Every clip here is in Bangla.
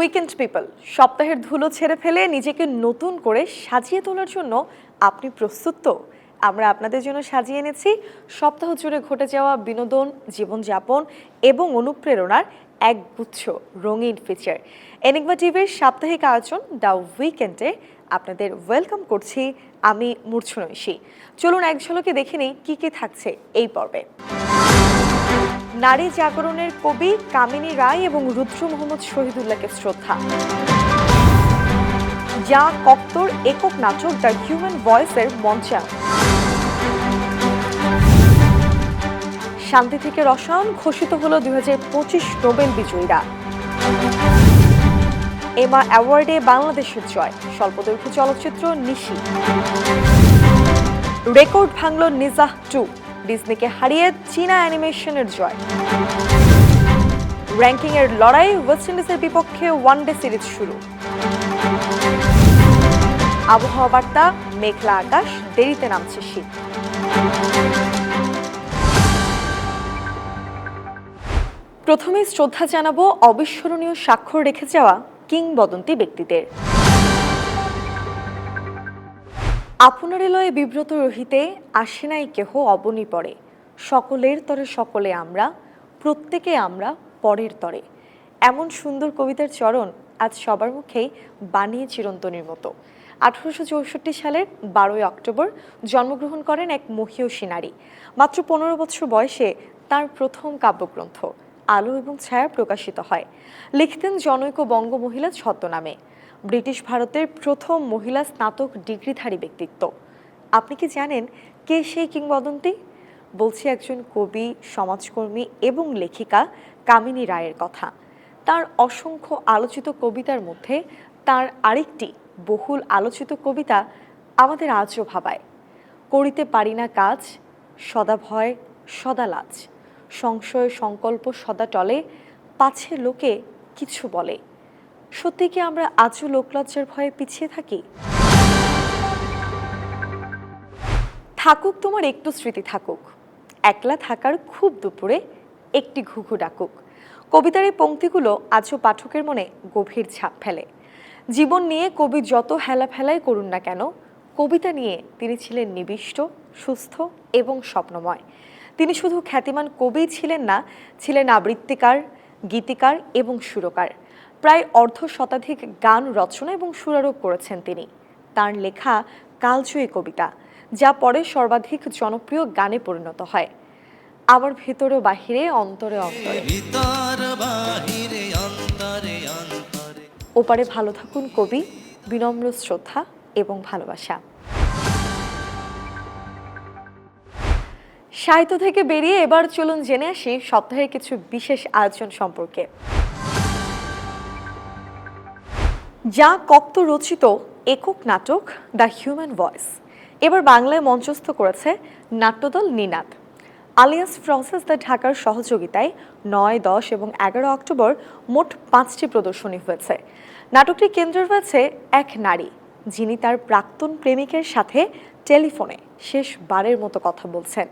উইকেন্ড পিপল সপ্তাহের ধুলো ছেড়ে ফেলে নিজেকে নতুন করে সাজিয়ে তোলার জন্য আপনি প্রস্তুত তো? আমরা আপনাদের জন্য সাজিয়ে এনেছি সপ্তাহ জুড়ে ঘটে যাওয়া বিনোদন, জীবনযাপন এবং অনুপ্রেরণার এক গুচ্ছ রঙিন ফিচার এনিগমা টিভির সাপ্তাহিক আয়োজন দ্য উইকেন্ডে আপনাদের ওয়েলকাম করছি আমি মূর্ছনৈশী। চলুন এক ঝলকে দেখে নিই কী কী থাকছে এই পর্বে। নারী জাগরণের কবি কামিনী রায় এবং রুদ্র মোহাম্মদ শহীদুল্লাহকে শ্রদ্ধা। যা কপ্তর একক নাটক দ্য হিউম্যান ভয়েসের মঞ্চায়ন শান্তি থেকে রসায়ন ঘোষিত হলো দু হাজার পঁচিশ নোবেল বিজয়ীরা। এমা অ্যাওয়ার্ডে বাংলাদেশের জয়, স্বল্পদৈর্ঘ্য চলচ্চিত্র নিশি। রেকর্ড ভাঙল নিজাহ টু। ডিজনিকে হারিয়ে চীনা অ্যানিমেশনের জয়। র্যাঙ্কিং এর লড়াই ওয়েস্ট ইন্ডিজের বিপক্ষে ওয়ানডে সিরিজ শুরু। আবহাওয়া বার্তা, মেঘলা আকাশ, দেরিতে নামছে শীত। প্রথমেই শ্রদ্ধা জানাব অবিস্মরণীয় স্বাক্ষর রেখে যাওয়া কিংবদন্তি ব্যক্তিদের। আপনার লয়ে বিব্রত রহিতে আসে নাই কেহ, অবনী পড়ে সকলের তরে সকলে আমরা, প্রত্যেকে আমরা পরের তরে। এমন সুন্দর কবিতার চরণ আজ সবার মুখেই বানিয়ে চিরন্তনীর মতো। আঠারোশো চৌষট্টি সালের বারোই অক্টোবর জন্মগ্রহণ করেন এক মহিয়সী নারী। মাত্র পনেরো বছর বয়সে তার প্রথম কাব্যগ্রন্থ, আলো এবং ছায়া প্রকাশিত হয়। লিখতেন জনৈক বঙ্গ মহিলা ছদ্মনামে। ব্রিটিশ ভারতের প্রথম মহিলা স্নাতক ডিগ্রিধারী ব্যক্তিত্ব। আপনি কি জানেন কে সেই কিংবদন্তি? বলছি একজন কবি, সমাজকর্মী এবং লেখিকা কামিনী রায়ের কথা। তার অসংখ্য আলোচিত কবিতার মধ্যে তার আরেকটি বহুল আলোচিত কবিতা আমাদের আজও ভাবায়। করিতে পারি না কাজ, সদা ভয়, সদা লাজ। সংশয়, সংকল্প সদা টলে, পাছে লোকে কিছু বলে। সত্যি কি আমরা আজও লোকলজ্জার ভয়ে পিছিয়ে থাকি? থাকুক তোমার একটু স্মৃতি থাকুক। একলা থাকার খুব দুপুরে একটি ঘুঘু ডাকুক। কবিতার এই পংক্তিগুলো আজও পাঠকের মনে গভীর ছাপ ফেলে। জীবন নিয়ে কবি যত হেলা ফেলাই করুন না কেন, কবিতা নিয়ে তিনি ছিলেন নিবিষ্ট, সুস্থ এবং স্বপ্নময়। তিনি শুধু খ্যাতিমান কবি ছিলেন না, ছিলেন আবৃত্তিকার, গীতিকার এবং সুরকার। প্রায় অর্ধ শতাধিক গান রচনা এবং সুরারোপ করেছেন তিনি। তার লেখা কালজয়ী কবিতা যা পরে সর্বাধিক জনপ্রিয় গানে পরিণত হয়। আমার ভেতরে বাহিরে অন্তরে অন্তরে। বাহিরে অন্তরে অন্তরে। ওপারে ভালো থাকুন কবি বিনম্র শ্রদ্ধা এবং ভালোবাসা। সাহিত্য থেকে বেরিয়ে এবার চলুন জেনে আসি সপ্তাহের কিছু বিশেষ আয়োজন সম্পর্কে। যা কক্ত রচিত একক নাটক, দ্য হিউম্যান ভয়েস। এবার বাংলায় মঞ্চস্থ করেছে নাট্যদল নিনাদ। আলিয়াস ফ্রসেস দ্য ঢাকার সহযোগিতায় নয়, দশ এবং এগারো অক্টোবর মোট পাঁচটি প্রদর্শনী হয়েছে। নাটকটি কেন্দ্র রয়েছে এক নারী, যিনি তার প্রাক্তন প্রেমিকের সাথে টেলিফোনে শেষবারের মতো কথা বলছেন।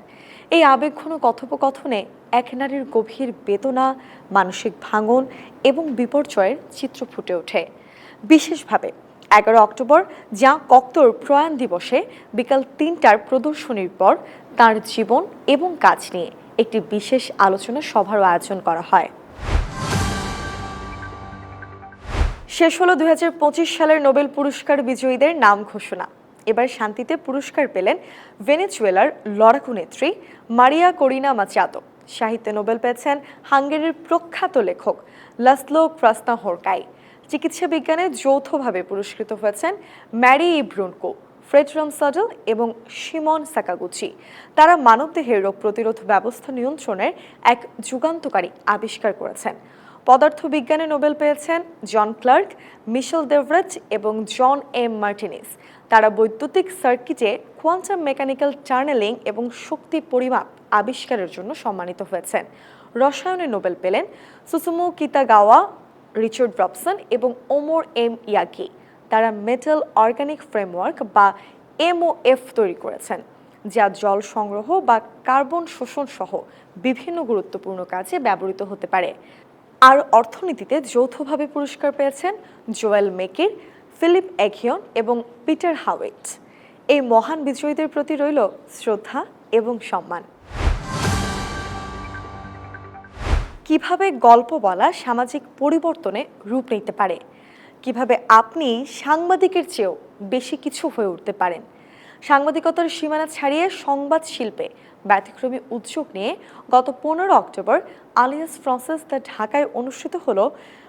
এই আবেগঘন কথোপকথনে এক নারীর গভীর বেদনা, মানসিক ভাঙন এবং বিপর্যয়ের চিত্র ফুটে ওঠে। বিশেষভাবে এগারো অক্টোবর যা কক্তর প্রয়াণ দিবসে বিকাল তিনটার প্রদর্শনীর পর তার জীবন এবং কাজ নিয়ে একটি বিশেষ আলোচনা সভার আয়োজন করা হয়। শেষ হলো দুই হাজার পঁচিশ সালের নোবেল পুরস্কার বিজয়ীদের নাম ঘোষণা। এবার শান্তিতে পুরস্কার পেলেন ভেনেজুয়েলার লড়াকু নেত্রী মারিয়া করিনা মাচাতো। সাহিত্যে নোবেল পেয়েছেন হাঙ্গেরির প্রখ্যাত লেখক লাসলো ক্রাস্তা হোরকাই চিকিৎসা বিজ্ঞানে যৌথভাবে পুরস্কৃত হয়েছেন ম্যারি ইব্রুনকো ফ্রেডরম সাডল এবং সিমন সাকাগুচি। তারা মানবদেহের রোগ প্রতিরোধ ব্যবস্থা নিয়ন্ত্রণের এক যুগান্তকারী আবিষ্কার করেছেন। পদার্থবিজ্ঞানে নোবেল পেয়েছেন জন ক্লার্ক, মিশেল দেভরেজ এবং জন এম মার্টিনিস। তারা বৈদ্যুতিক সার্কিটে কোয়ান্টাম মেকানিক্যাল টার্নেলিং এবং শক্তি পরিমাপ আবিষ্কারের জন্য সম্মানিত হয়েছেন। রসায়নে নোবেল পেলেন সুসুমু কিতাগাওয়া রিচার্ড রবসন এবং ওমর এম ইয়াকি। তারা মেটাল অর্গানিক ফ্রেমওয়ার্ক বা এমওএফ তৈরি করেছেন, যা জল সংগ্রহ বা কার্বন শোষণ সহ বিভিন্ন গুরুত্বপূর্ণ কাজে ব্যবহৃত হতে পারে। আর অর্থনীতিতে যৌথভাবে পুরস্কার পেয়েছেন জোয়েল মেকির, ফিলিপ এঘিয়ন এবং পিটার হাওয়েট এই মহান বিজয়ীদের প্রতি রইল শ্রদ্ধা এবং সম্মান। কীভাবে গল্প বলা সামাজিক পরিবর্তনে রূপ নিতে পারে? কীভাবে আপনি সাংবাদিকের চেয়েও বেশি কিছু হয়ে উঠতে পারেন? সাংবাদিকতার সীমানা ছাড়িয়ে সংবাদ শিল্পে ব্যতিক্রমী উদ্যোগ নিয়ে গত পনেরো অক্টোবর আলিয়াস ফ্রান্সিস দ্য ঢাকায় অনুষ্ঠিত হল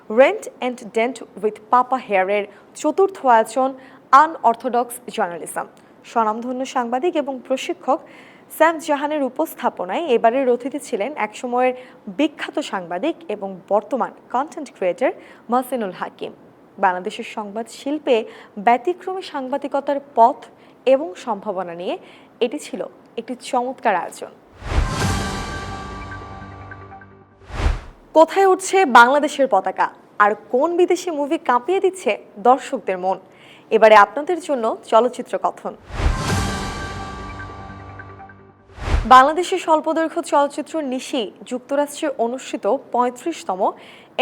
rent and dent with papa হেয়ারের চতুর্থ আয়োজন আনঅর্থোডক্স জার্নালিজম স্বনামধন্য সাংবাদিক এবং প্রশিক্ষক স্যাম জাহানের উপস্থাপনায় এবারের অতিথি ছিলেন একসময়ের বিখ্যাত সাংবাদিক এবং বর্তমান কন্টেন্ট ক্রিয়েটর মাসিনুল হাকিম। বাংলাদেশের সংবাদ শিল্পে ব্যতিক্রমী সাংবাদিকতার পথ এবং সম্ভাবনা নিয়ে এটি ছিল একটি চমৎকার আয়োজন। কোথায় উঠছে বাংলাদেশের পতাকা? আর কোন বিদেশি মুভি কাঁপিয়ে দিচ্ছে দর্শকদের মন? এবারে আপনাদের জন্য চলচ্চিত্র কথন। বাংলাদেশের স্বল্পদৈর্ঘ্য চলচ্চিত্র নিশি যুক্তরাষ্ট্রে অনুষ্ঠিত পঁয়ত্রিশতম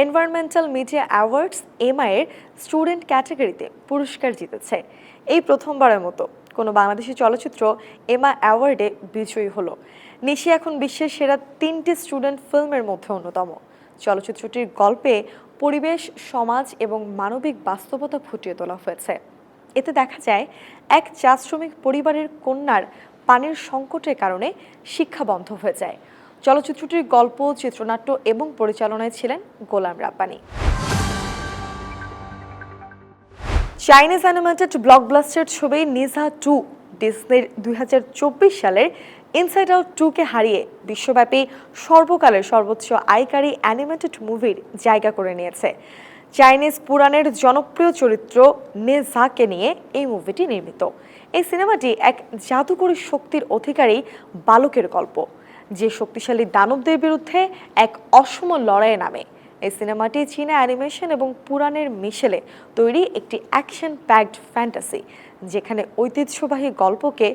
এনভায়রনমেন্টাল মিডিয়া অ্যাওয়ার্ডস এমআইয়ের স্টুডেন্ট ক্যাটাগরিতে পুরস্কার জিতেছে। এই প্রথমবারের মতো কোনো বাংলাদেশি চলচ্চিত্র এমা অ্যাওয়ার্ডে বিজয়ী হলো। নিশি এখন বিশ্বের সেরা তিনটি স্টুডেন্ট ফিল্মের মধ্যে অন্যতম। চলচ্চিত্রটির গল্পে পরিবেশ, সমাজ এবং মানবিক বাস্তবতা ফুটিয়ে তোলা হয়েছে। এতে দেখা যায়, এক চা শ্রমিক পরিবারের কন্যার পানির সংকটের কারণে শিক্ষা বন্ধ হয়ে যায়। চলচ্চিত্রটির গল্প, চিত্রনাট্য এবং পরিচালনায় ছিলেন Golam Rabbani. Chinese animated blockbuster ছবি নিজা টু ডিসনির দুই সালের ইনসাইড আউট টুকে হারিয়ে বিশ্বব্যাপী সর্বকালের সর্বোচ্চ আয়কারী অ্যানিমেটেড মুভির জায়গা করে নিয়েছে। চাইনিজ পুরাণের জনপ্রিয় চরিত্র নেজাকে নিয়ে এই মুভিটি নির্মিত। এই সিনেমাটি এক জাদুকরী শক্তির অধিকারী বালকের গল্প, যে শক্তিশালী দানবদের বিরুদ্ধে এক অসম লড়াইয়ে নামে। এই সিনেমাটি চীনা অ্যানিমেশন এবং পুরাণের মিশেলে তৈরি একটি অ্যাকশন প্যাকড ফ্যান্টাসি, যেখানে ঐতিহ্যবাহী গল্পকে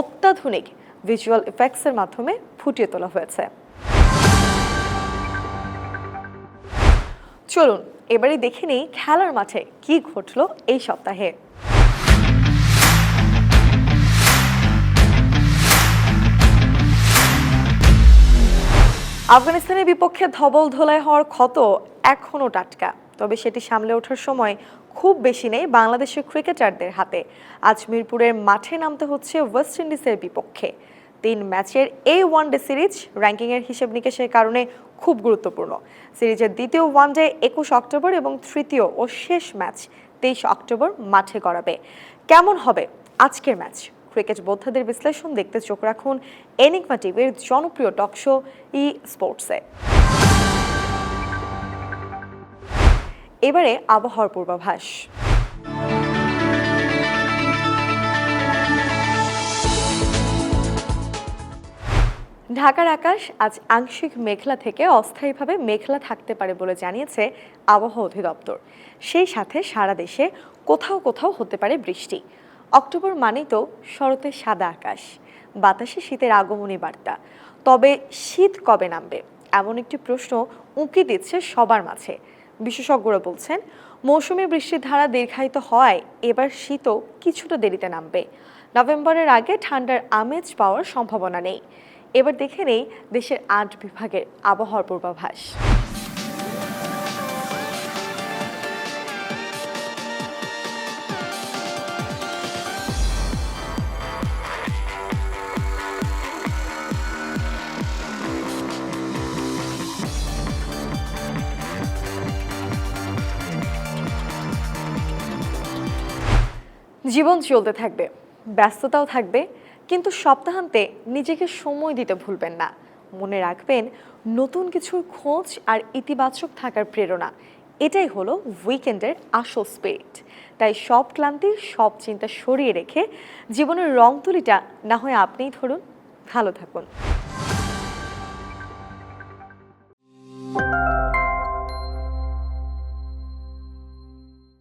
অত্যাধুনিক ভিজুয়াল ইফেক্টসের মাধ্যমে ফুটিয়ে তোলা হয়েছে। চলুন এবারে দেখে নিই খেলার মাঠে কি ঘটলো এই সপ্তাহে। আফগানিস্তানের বিপক্ষে ধবল ধোলাই হওয়ার ক্ষত এখনও টাটকা। তবে সেটি সামলে ওঠার সময় খুব বেশি নেই বাংলাদেশের ক্রিকেটারদের হাতে। আজ মিরপুরের মাঠে নামতে হচ্ছে ওয়েস্ট ইন্ডিজের বিপক্ষে। তিন ম্যাচের এই ওয়ানডে সিরিজ র্যাঙ্কিংয়ের হিসেব নিকেশের কারণে খুব গুরুত্বপূর্ণ। সিরিজের দ্বিতীয় ওয়ানডে একুশ অক্টোবর এবং তৃতীয় ও শেষ ম্যাচ তেইশ অক্টোবর মাঠে গড়াবে। কেমন হবে আজকের ম্যাচ? ক্রিকেট বোদ্ধাদের বিশ্লেষণ দেখতে চোখ রাখুন এনিকমা টিভির জনপ্রিয় টক শো ই স্পোর্টসে এবারে আবহাওয়ার পূর্বাভাস। ঢাকার আকাশ আজ আংশিক মেঘলা থেকে অস্থায়ীভাবে মেঘলা থাকতে পারে বলে জানিয়েছে আবহাওয়া অধিদপ্তর। সেই সাথে সারা দেশে কোথাও কোথাও হতে পারে বৃষ্টি। অক্টোবর মানেই তো শরতে সাদা আকাশ, বাতাসে শীতের আগমনী বার্তা। তবে শীত কবে নামবে? এমন একটি প্রশ্ন উঁকি দিচ্ছে সবার মাঝে। বিশেষজ্ঞরা বলছেন, মৌসুমী বৃষ্টির ধারা দীর্ঘায়িত হওয়ায় এবার শীতও কিছুটা দেরিতে নামবে। নভেম্বরের আগে ঠান্ডার আমেজ পাওয়ার সম্ভাবনা নেই। এবার দেখে নেই দেশের আট বিভাগের আবহাওয়ার পূর্বাভাস। জীবন চলতে থাকবে, ব্যস্ততাও থাকবে, কিন্তু সপ্তাহান্তে নিজেকে সময় দিতে ভুলবেন না। মনে রাখবেন, নতুন কিছুর খোঁজ আর ইতিবাচক থাকার প্রেরণা, এটাই হলো উইকেন্ডের আসল স্পিরিট তাই সব ক্লান্তি, সব চিন্তা সরিয়ে রেখে জীবনের রং তুলিটা না হয় আপনিই ধরুন। ভালো থাকুন।